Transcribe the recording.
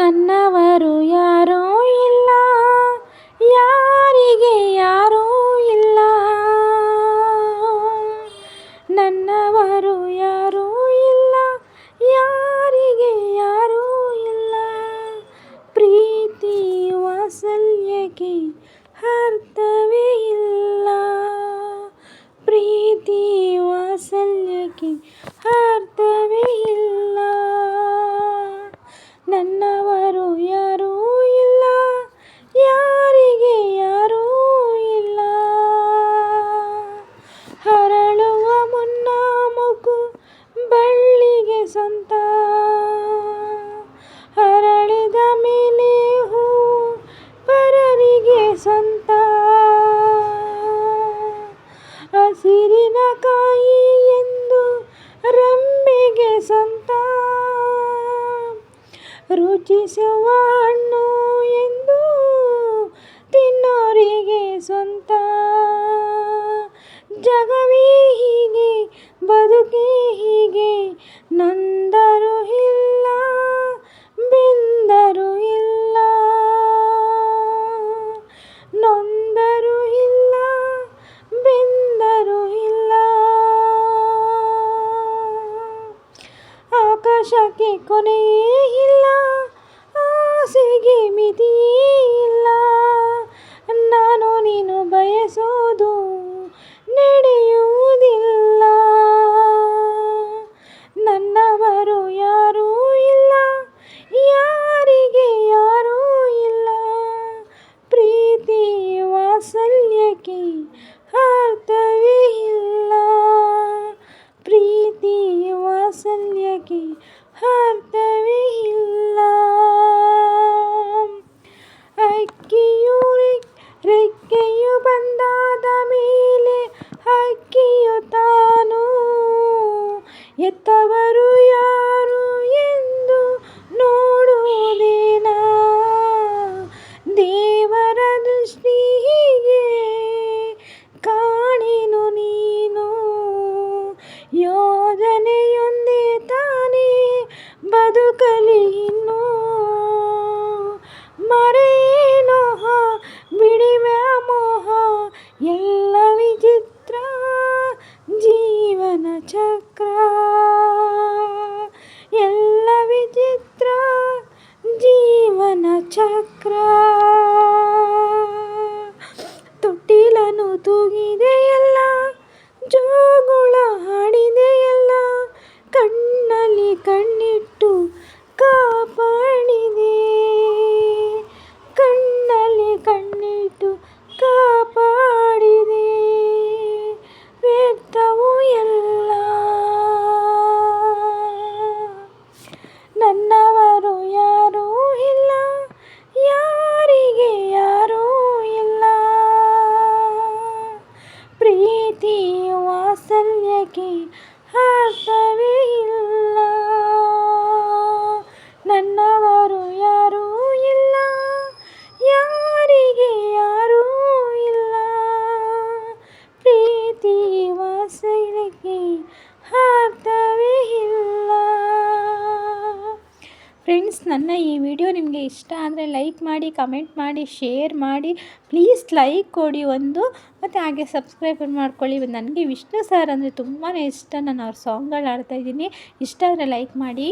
ನನ್ನವರು ಯಾರೂ ಇಲ್ಲ, ಯಾರಿಗೆ ಯಾರೂ ಇಲ್ಲ. ನನ್ನವರು ಯಾರೂ ಇಲ್ಲ, ಯಾರಿಗೆ ಯಾರೂ ಇಲ್ಲ. ಪ್ರೀತಿ ವಾತ್ಸಲ್ಯಕ್ಕೆ ಅರ್ಥವೇ ಇಲ್ಲ. ಪ್ರೀತಿ ವಾತ್ಸಲ್ಯಕ್ಕೆ ಅರ್ಥವೇ ನನ್ನವರು ಯಾರೂ ಇಲ್ಲ, ಯಾರಿಗೆ ಯಾರೂ ಇಲ್ಲ. ಹರಳುವ ಮುನ್ನ ಮುಗು ಬಳ್ಳಿಗೆ ಸಂತ. ಹರಳಿದ ಮೇಲೆ ಹೂ ಪರರಿಗೆ ಸಂತ. ಹಸಿರಿನ ಕಾಯಿ ಎಂದು ರೆಂಬೆಗೆ ಸ್ವಂತ ರುಚಿಸುವ ಹಣ್ಣು ಎಂದು ತಿನ್ನೋರಿಗೆ ಸ್ವಂತ. ಜಗವೇ ಹೀಗೆ ಬದುಕೇ ಹೀಗೆ ನೊಂದರು ವಾತ್ಸಲ್ಯಕ್ಕೆ ಫ್ರೆಂಡ್ಸ್, ನನ್ನ ಈ ವಿಡಿಯೋ ನಿಮಗೆ ಇಷ್ಟ ಆದರೆ ಲೈಕ್ ಮಾಡಿ, ಕಮೆಂಟ್ ಮಾಡಿ, ಶೇರ್ ಮಾಡಿ, ಪ್ಲೀಸ್ ಲೈಕ್ ಕೊಡಿ ಒಂದು. ಮತ್ತು ಹಾಗೆ ಸಬ್ಸ್ಕ್ರೈಬ್ ಮಾಡ್ಕೊಳ್ಳಿ. ನನಗೆ ವಿಷ್ಣು ಸರ್ ಅಂದರೆ ತುಂಬಾ ಇಷ್ಟ. ನಾನು ಅವ್ರ ಸಾಂಗ್ಗಳು ಆಡ್ತಾಯಿದ್ದೀನಿ ಇಷ್ಟ ಆದರೆ ಲೈಕ್ ಮಾಡಿ.